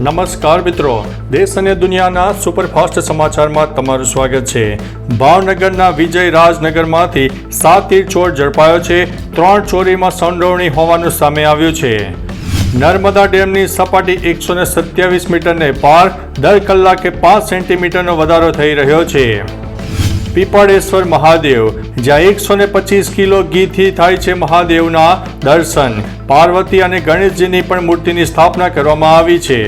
નમસ્કાર મિત્રો. દેશ અને દુનિયાના સુપરફાસ્ટ સમાચારમાં તમારું સ્વાગત છે. ભાવનગરના વિજય રાજનગરમાંથી સાત તીર ચોર ઝડપાયો છે. ત્રણ ચોરીમાં સંડોવણી હોવાનું સામે આવ્યું છે. નર્મદા ડેમની સપાટી એકસો ને સત્યાવીસ મીટરને પાર, દર કલાકે પાંચ સેન્ટીમીટરનો વધારો થઈ રહ્યો છે. પીપળેશ્વર મહાદેવ, જ્યાં એકસો ને પચીસ કિલો ઘીથી થાય છે મહાદેવના દર્શન. પાર્વતી અને ગણેશજીની પણ મૂર્તિની સ્થાપના કરવામાં આવી છે.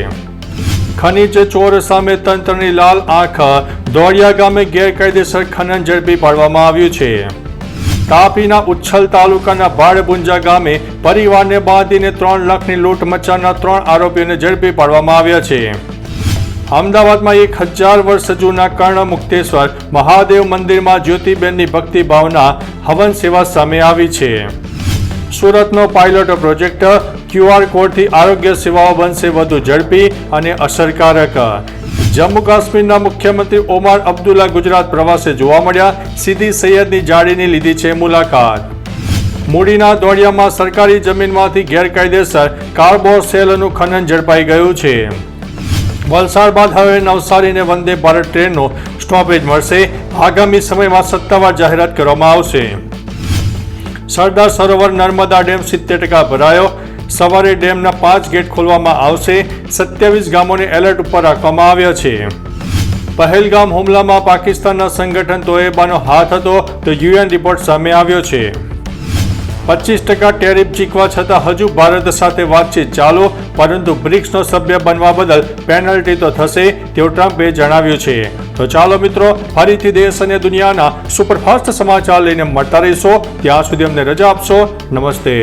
ખનીજ ચોર સામે તંત્રની લાલ આંખ, દોડિયા ગામે ગેરકાયદેસર ખનન ઝડપી પાડવામાં આવ્યું છે. તાપીના ઉચ્છલ તાલુકાના ભાડબુંજા ગામે પરિવારને બાંધીને ત્રણ લાખની લૂંટ મચાવનાર ત્રણ આરોપીઓને ઝડપી પાડવામાં આવ્યા છે. અમદાવાદમાં એક હજાર વર્ષ જૂના કર્ણ મુક્તેશ્વર મહાદેવ મંદિરમાં જ્યોતિબેનની ભક્તિ ભાવના હવન સેવા સામે આવી છે. સુરતનો પાયલોટ પ્રોજેક્ટ ક્યુઆર કોડથી આરોગ્ય સેવાઓ બનશે વધુ ઝડપી અને અસરકારક. જમ્મુ કાશ્મીરના મુખ્યમંત્રી ઓમાર અબ્દુલ્લા ગુજરાત પ્રવાસે જોવા મળ્યા. સીધી સૈયદની જાળીની લીધી છે મુલાકાત. મૂડીના દોડિયામાં સરકારી જમીનમાંથી ગેરકાયદેસર કાર્બોસેલનું ખનન ઝડપાઈ ગયું છે. વલસાડ બાદ હવે નવસારીને વંદે ભારત ટ્રેનનો સ્ટોપેજ મળશે. આગામી સમયમાં સત્તાવાર જાહેરાત કરવામાં આવશે. સરદાર સરોવર નર્મદા ડેમ સિત્તેર ટકા ભરાયો. સવારે ડેમના પાંચ ગેટ ખોલવામાં આવશે. સત્યાવીસ ગામોને એલર્ટ ઉપર રાખવામાં આવ્યા છે. પહેલગામ હુમલામાં પાકિસ્તાનના સંગઠન તોએબાનો હાથ હતો. તો યુએન રિપોર્ટ સામે આવ્યો છે. પચીસ ટકા ટેરિફ ચીકવા છતાં હજુ ભારત સાથે વાતચીત ચાલુ, પરંતુ બ્રિક્સનો સભ્ય બનવા બદલ પેનલ્ટી તો થશે તેવું ટ્રમ્પે જણાવ્યું છે. તો ચાલો મિત્રો, ફરીથી દેશ અને દુનિયાના સુપરફાસ્ટ સમાચાર લઈને મળતા રહીશો. ત્યાં સુધી અમને રજા આપશો. નમસ્તે.